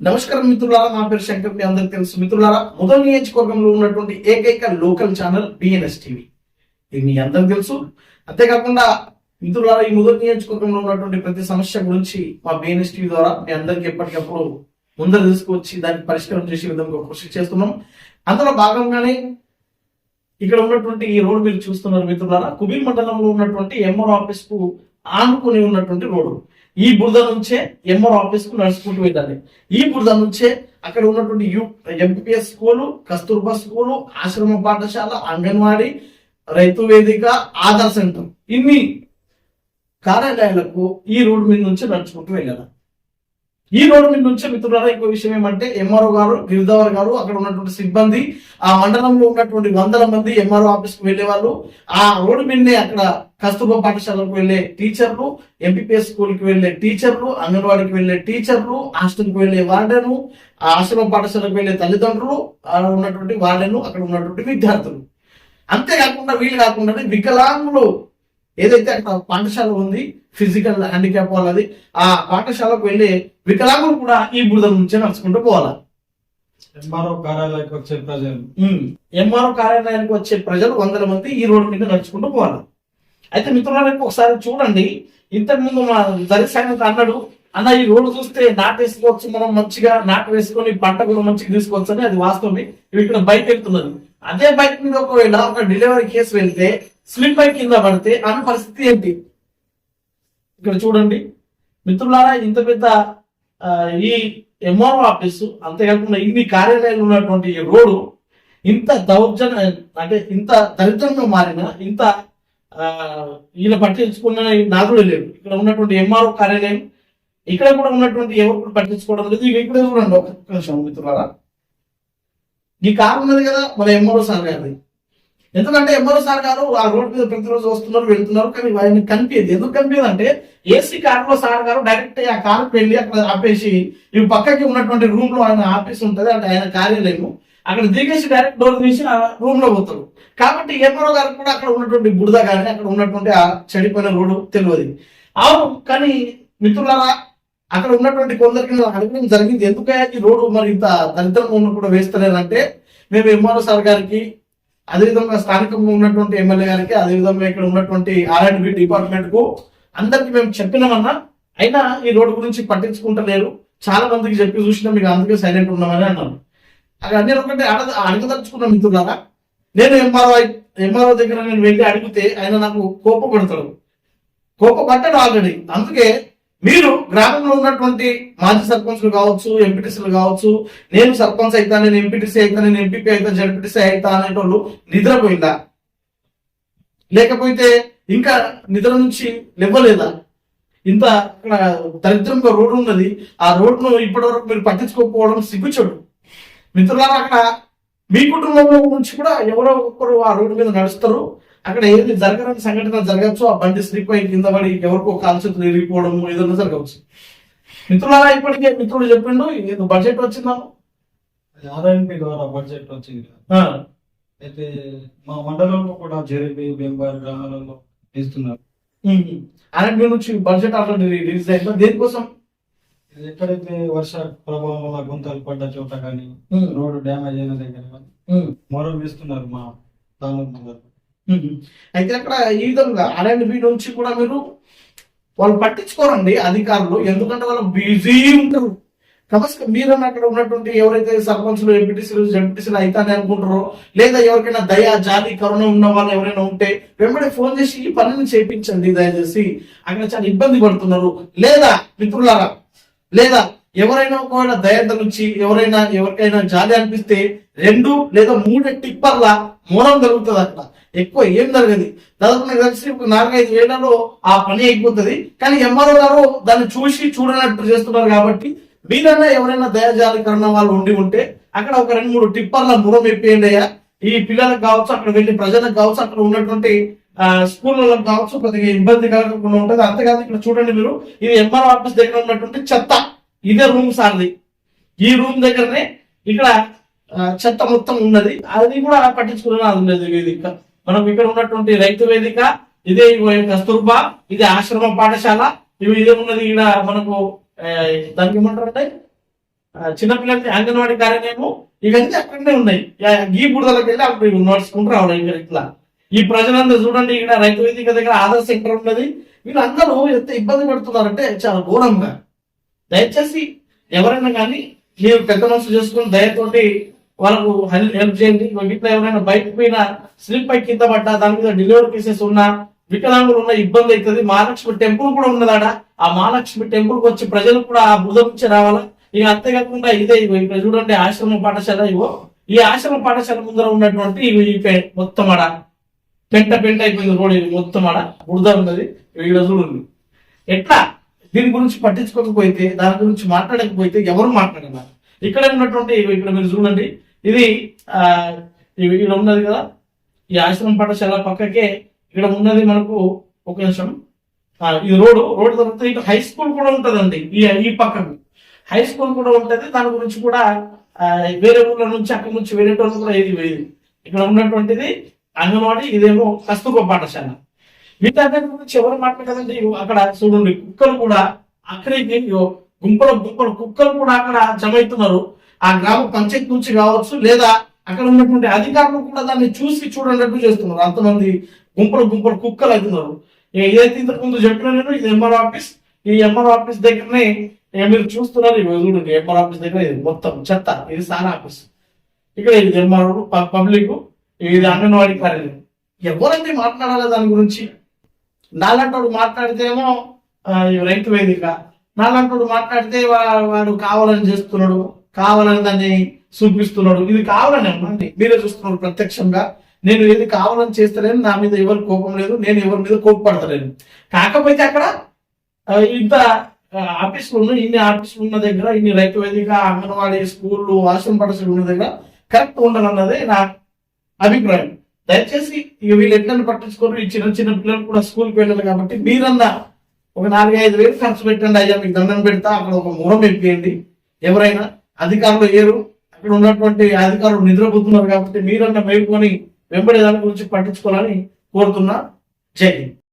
నమస్కారం మిత్రులారా నా పేరు శంకర్ మీ అందరికి తెలుసు. మిత్రులారా మొదటి నియోజకవర్గంలో ఉన్నటువంటి ఏకైక లోకల్ ఛానల్ బిఎన్ఎస్ టీవీ ఇది మీ అందరికి తెలుసు. అంతేకాకుండా మిత్రులారా ఈ మొదటి నియోజకవర్గంలో ఉన్నటువంటి ప్రతి సమస్య గురించి మా బిఎన్ఎస్ టీవీ ద్వారా మీ అందరికి ఎప్పటికప్పుడు ముందర తీసుకువచ్చి దానికి పరిష్కారం చేసే విధంగా కృషి చేస్తున్నాం. అందులో భాగంగానే ఇక్కడ ఉన్నటువంటి ఈ రోడ్డు మీరు చూస్తున్నారు మిత్రులారా. కుబీర్ మండలంలో ఉన్నటువంటి ఎంఆర్ ఆఫీస్కు ఆనుకుని ఉన్నటువంటి రోడ్డు. ఈ బురద నుంచే ఎంఆర్ ఆఫీస్కు నడుచుకుంటూ వెళ్ళాలి. ఈ బురద నుంచే అక్కడ ఉన్నటువంటి U MPS school Kasturba school ఆశ్రమ పాఠశాల అంగన్వాడీ రైతు వేదిక ఆధార్ సెంటర్ ఇన్ని కార్యాలయాలకు ఈ రోడ్డు మీద నుంచి నడుచుకుంటూ వెళ్ళాలి. ఈ రోడ్డు మీద నుంచి మిత్రులారా ఇంకో విషయం ఏమంటే ఎంఆర్ఓ గారు గిరిధవర్ గారు అక్కడ ఉన్నటువంటి సిబ్బంది ఆ మండలంలో ఉన్నటువంటి వందల మంది ఎంఆర్ఓ ఆఫీస్కు వెళ్ళే వాళ్ళు ఆ రోడ్డు మీదనే అక్కడ కస్తూర్బా పాఠశాలకు వెళ్ళే టీచర్లు ఎంపీపీఎస్ స్కూల్కి వెళ్ళే టీచర్లు అంగన్వాడికి వెళ్ళే టీచర్లు హాస్టల్కు వెళ్ళే వార్డెను ఆ ఆశ్రమ పాఠశాలకు వెళ్ళే తల్లిదండ్రులు ఆ ఉన్నటువంటి వార్డెను అక్కడ ఉన్నటువంటి విద్యార్థులు. అంతేకాకుండా వీళ్ళు కాకుండా వికలాంగులు ఏదైతే అక్కడ పాఠశాల ఉంది ఫిజికల్ హ్యాండిక్యాప్ వాళ్ళది ఆ పాఠశాలకు వెళ్ళే వికలాంగులు కూడా ఈ బురద నుంచే నడుచుకుంటూ పోవాలి? ఎంఆర్ఓ కార్యాలయానికి వచ్చే ప్రజలు. ఎంఆర్ఓ కార్యాలయానికి వచ్చే ప్రజలు వందల మంది ఈ రోడ్డు మీద నడుచుకుంటూ పోవాలి? అయితే మిత్రులకు ఒకసారి చూడండి. ఇంతకు ముందు మా దరిసాయన అన్నాడు అన్న ఈ రోడ్డు చూస్తే నాటు వేసుకోవచ్చు మనం మంచిగా నాటు వేసుకొని పంట కూడా మంచిగా తీసుకోవచ్చు అని. అది వాస్తవమే. ఇక్కడ బైక్ వెళ్తున్నది. అదే బైక్ మీద ఒకవేళ ఒక డెలివరీ కేసు వెళ్తే స్లిప్ అయి కింద పడితే ఆమె పరిస్థితి ఏంటి? ఇక్కడ చూడండి. మిత్రులారా ఇంత పెద్ద ఆ, ఈ ఎంఆర్ఓ ఆఫీస్ అంతేకాకుండా ఇన్ని కార్యాలయాలు ఉన్నటువంటి ఈ రోడ్డు ఇంత దౌర్జన్య అంటే ఇంత దరిద్రంగా మారిన ఇంత ఆ, ఈయన పట్టించుకున్న నాదుడు లేడు. ఇక్కడ ఉన్నటువంటి ఎంఆర్ఓ కార్యాలయం ఇక్కడ కూడా ఉన్నటువంటి ఎవరు కూడా పట్టించుకోవడం లేదు. ఇక ఇక్కడ చూడండి ఒక నిమిషం మిత్రులారా. ఈ కారు ఉన్నది కదా మన ఎంఆర్ఓ సార్ గారి ఎందుకంటే ఎంఆర్ఓ సార్ గారు ఆ రోడ్ మీద ప్రతిరోజు వస్తున్నారు వెళ్తున్నారు కానీ ఆయన కనిపించదు. ఎందుకు కనిపించదు అంటే ఏసీ కారులో సార్ గారు డైరెక్ట్ ఆ కారు వెళ్ళి అక్కడ ఆపేసి ఇవి పక్కకి ఉన్నటువంటి రూమ్లో ఆయన ఆఫీస్ ఉంటుంది అంటే ఆయన కార్యాలయం అక్కడ దిగేసి డైరెక్ట్ డోర్ తీసి ఆ రూమ్లో పోతారు. కాబట్టి ఎంఆర్ఓ గారికి కూడా అక్కడ ఉన్నటువంటి బురద కానీ అక్కడ ఉన్నటువంటి ఆ చెడిపోయిన రోడ్డు తెలియదు. అవును కానీ మిత్రులారా అక్కడ ఉన్నటువంటి కొందరికి అడగడం జరిగింది. ఎందుకయ్యా ఈ రోడ్డు మరి ఇంత దరిద్రంగా ఉన్న కూడా వేస్తలేదంటే మేము ఎంఆర్ఓ సార్ గారికి అదేవిధంగా స్థానికంగా ఉన్నటువంటి ఎమ్మెల్యే గారికి అదేవిధంగా ఇక్కడ ఉన్నటువంటి ఆర్ఎండ్బి డిపార్ట్మెంట్కు అందరికి మేము చెప్పినామన్నా అయినా ఈ రోడ్డు గురించి పట్టించుకుంటలేరు. చాలా మందికి చెప్పి చూసినా మీకు అందుకే సైలెంట్ ఉన్నామని అన్నాను అక్కడ నేను ఒకటి అడగ అడగదలుచుకున్న మిత్రులారా నేను ఎంఆర్ఓ ఎంఆర్ఓ దగ్గర నేను వెళ్ళి అడిగితే ఆయన నాకు కోపపడతాడు. కోపపడ్డాడు ఆల్రెడీ అందుకే మీరు గ్రామంలో ఉన్నటువంటి మాజీ సర్పంచ్లు కావచ్చు ఎంపీటీసీలు కావచ్చు నేను సర్పంచ్ అయితా నేను ఎంపీటీసీ అయితా నేను ఎంపీపీ అయితా జడ్పీటీసీ అయితా అనేటోళ్ళు నిద్రపోయిందా? లేకపోతే ఇంకా నిద్ర నుంచి లేవలేదా? ఇంత అక్కడ దరిద్రంగా రోడ్డు ఉన్నది. ఆ రోడ్డును ఇప్పటి వరకు మీరు పట్టించుకోకపోవడం సిగ్గుచోడు. మిత్రులారా అక్కడ మీ కుటుంబంలో నుంచి కూడా ఎవరో ఒక్కరు ఆ రోడ్డు మీద నడుస్తారు. అక్కడ ఏది జరగని సంఘటన జరగచ్చు ఆ బండి స్లిప్ అయి కింద పడి ఎవరికో కాల్చేతులు ఇరిగిపోవడం ఏదైనా జరగవచ్చు. మిత్రులారా ఇప్పటికే మిత్రుడు చెప్పిండు ఏదో బడ్జెట్ వచ్చిందా? ఆర్ఎన్పి ద్వారా బడ్జెట్ వచ్చింది. అయితే మా మండలంలో కూడా జెరిబి బెంబార్ గ్రామాలలో ఇస్తున్నారు. ఆర్ఎండ్బి నుంచి బడ్జెట్ ఆల్రెడీ రిలీజ్ అయిందా? దేనికోసం? ఎక్కడైతే వర్ష ప్రభావం వల్ల గుంతలు పడ్డ చోట కానీ రోడ్డు డ్యామేజ్ అయిన దగ్గర కానీ మొరం ఇస్తున్నారు మా తాలూకు. అయితే అక్కడ ఈ విధంగా ఆర్ఎండ్బి నుంచి కూడా మీరు వాళ్ళు పట్టించుకోరండి అధికారులు ఎందుకంటే వాళ్ళు బిజీ ఉంటారు. కాబట్టి మీరు అక్కడ ఉన్నటువంటి ఎవరైతే సర్పంచ్లు ఎంపీటీసీలు జడ్పీటీసీలు అయితానే అనుకుంటారో లేదా ఎవరికైనా దయ జాలి కరుణ ఉన్న వాళ్ళు ఎవరైనా ఉంటే వెంబడే ఫోన్ చేసి ఈ పనిని చేయించండి దయచేసి. అక్కడ చాలా ఇబ్బంది పడుతున్నారు. లేదా మిత్రులారా లేదా ఎవరైనా ఒకవేళ దయ నుంచి ఎవరైనా ఎవరికైనా జాలి అనిపిస్తే రెండు లేదా మూడు టిప్పర్ల మూలం జరుగుతుంది అక్కడ. ఎక్కువ ఏం జరగదు. దాదాపు నాకు తెలిసి ఒక నాలుగైదు వేలలో ఆ పని అయిపోతుంది. కానీ ఎంఆర్ఓ గారు దాన్ని చూసి చూడనట్టు చేస్తున్నారు కాబట్టి మీరన్నా ఎవరైనా దయజాలి వాళ్ళు ఉండి ఉంటే అక్కడ ఒక రెండు మూడు టిప్పర్ల మురం ఎప్పేయండి అయ్యా. ఈ పిల్లలకు కావచ్చు అక్కడ వెళ్ళి ప్రజలకు కావచ్చు అక్కడ ఉన్నటువంటి స్కూళ్ళలో కావచ్చు కొద్దిగా ఇబ్బంది కలగకుండా ఉంటుంది. అంతేకాదు ఇక్కడ చూడండి మీరు ఇది ఎంఆర్ ఆఫీస్ దగ్గర ఉన్నటువంటి చెత్త ఇదే రూమ్ సార్ది. ఈ రూమ్ దగ్గరనే ఇక్కడ చెత్త మొత్తం ఉన్నది. అది కూడా పట్టించుకున్న అది లేదు ఇది ఇంకా. మనకు ఇక్కడ ఉన్నటువంటి రైతు వేదిక ఇదే కస్తూర్బా ఇది ఆశ్రమ పాఠశాల ఇవి ఇదే ఉన్నది ఇక్కడ మనకు దానికి ఏమంటారు అంటే చిన్నపిల్లలకి అంగన్వాడీ కార్యాలయము ఇవన్నీ అక్కడనే ఉన్నాయి. గీ ఈ వెళ్ళి అప్పుడు నడుచుకుంటూ రావడం ఇక్కడ ఇట్లా. ఈ ప్రజలందరూ చూడండి ఇక్కడ రైతు వేదిక దగ్గర ఆధార్ సెంటర్ ఉన్నది. వీళ్ళందరూ ఎంత ఇబ్బంది పడుతున్నారంటే చాలా ఘోరంగా. దయచేసి ఎవరైనా కానీ మీరు పెద్ద మనసు చేసుకుని దయతోటి వాళ్ళకు హెల్ప్ హెల్ప్ చేయండి. ఇట్లా ఎవరైనా బయటకు పోయినా స్లిప్ పై కింద పడ్డా దాని మీద డెలివరీ కేసెస్ ఉన్నా వికలాంగులు ఉన్న ఇబ్బంది అవుతుంది. మహాలక్ష్మి టెంపుల్ కూడా ఉన్నదాడ? ఆ మహాలక్ష్మి టెంపుల్కి వచ్చి ప్రజలు కూడా ఆ బుధ నుంచి రావాలా? ఇక అంతేకాకుండా ఇదే ఇక్కడ చూడండి ఆశ్రమ పాఠశాల ఇవో ఈ ఆశ్రమ పాఠశాల ముందర ఉన్నటువంటి ఇవి మొత్తం ఆడ. పెంట పెంట అయిపోయింది రోడ్ ఇది మొత్తం ఆడ. బురద ఉన్నది. ఇక్కడ చూడండి. ఎట్లా? దీని గురించి పట్టించుకోకపోతే దాని గురించి మాట్లాడకపోతే ఎవరు మాట్లాడన్నారు ఇక్కడ ఉన్నటువంటి ఇక్కడ మీరు చూడండి. ఇది ఆ ఇక్కడ ఉన్నది కదా? ఈ ఆశ్రమం పాఠశాల పక్కకే ఇక్కడ ఉన్నది మనకు ఒక నిమిషం. ఇది రోడ్ రోడ్ తర్వాత ఇక్కడ హై స్కూల్ కూడా ఉంటదండి. ఈ ఈ పక్కకు. హై స్కూల్ కూడా ఉంటుంది. దాని గురించి కూడా వేరే ఊర్ల నుంచి అక్కడి నుంచి వేరే వాళ్ళు కూడా ఏది వేది ఇక్కడ ఉన్నటువంటిది అంగన్వాడీ ఇదేమో కస్తూర్బా పాఠశాల. వీటన్నిటి గురించి ఎవరు మాట్లాడదండి అక్కడ చూడండి. కుక్కలు కూడా అక్కడికి గుంపలు గుంపలు కుక్కలు కూడా అక్కడ జమ ఆ గ్రామ పంచాయతీ నుంచి కావచ్చు లేదా అక్కడ ఉన్నటువంటి అధికారులు కూడా దాన్ని చూసి చూడనట్టు చేస్తున్నారు. అంతమంది గుంపలు గుంపలు కుక్కలు అవుతున్నారు. ఏదైతే ఇంతకు ముందు చెప్పినా నేను ఇది ఎంఆర్ ఆఫీస్. ఈ ఎంఆర్ ఆఫీస్ దగ్గరనే మీరు చూస్తున్నారు ఇవి చూడండి ఎంఆర్ ఆఫీస్ దగ్గర ఇది మొత్తం చెత్త ఇది సార్ ఆఫీస్. ఇక్కడ ఇది ఎంఆర్ పబ్లిక్ ఇది అంగన్వాడీ కార్యాలయం. ఎవరైతే మాట్లాడాలి దాని గురించి నాలంటోడు మాట్లాడితేమో రైతు వేదిక నాలంటోడు మాట్లాడితే వాడు కావాలని చేస్తున్నాడు కావాలని దాన్ని చూపిస్తున్నాడు. ఇది కావాలని అమ్మండి మీరే చూస్తున్నారు ప్రత్యక్షంగా. నేను ఏది కావాలని చేస్తలేను నా మీద ఎవరు కోపం లేదు నేను ఎవరి మీద కోపపడతలేను. కాకపోతే అక్కడ ఇంత ఆఫీసులు ఉన్నాయి ఇన్ని ఆఫీసులు ఉన్న దగ్గర ఇన్ని రైతు వేదిక అంగన్వాడీ స్కూళ్ళు ఆశ్రమ పడసలు ఉన్న దగ్గర కరెక్ట్ ఉండాలన్నదే నా అభిప్రాయం. దయచేసి ఇక వీళ్ళు ఎట్లని పట్టించుకోరు. ఈ చిన్న చిన్న పిల్లలు కూడా స్కూల్కి వెళ్ళాలి కాబట్టి మీరన్నా ఒక నాలుగు ఐదు వేలు ఖర్చు పెట్టండి అయ్యా మీకు దండం పెడతా అక్కడ ఒక మూలం ఎక్కియండి ఎవరైనా అధికారులు ఏరు అక్కడ ఉన్నటువంటి అధికారులు నిద్రపోతున్నారు కాబట్టి మీరన్నా మేలుకొని వెంబడి దాని గురించి పట్టించుకోవాలని కోరుతున్నా. జై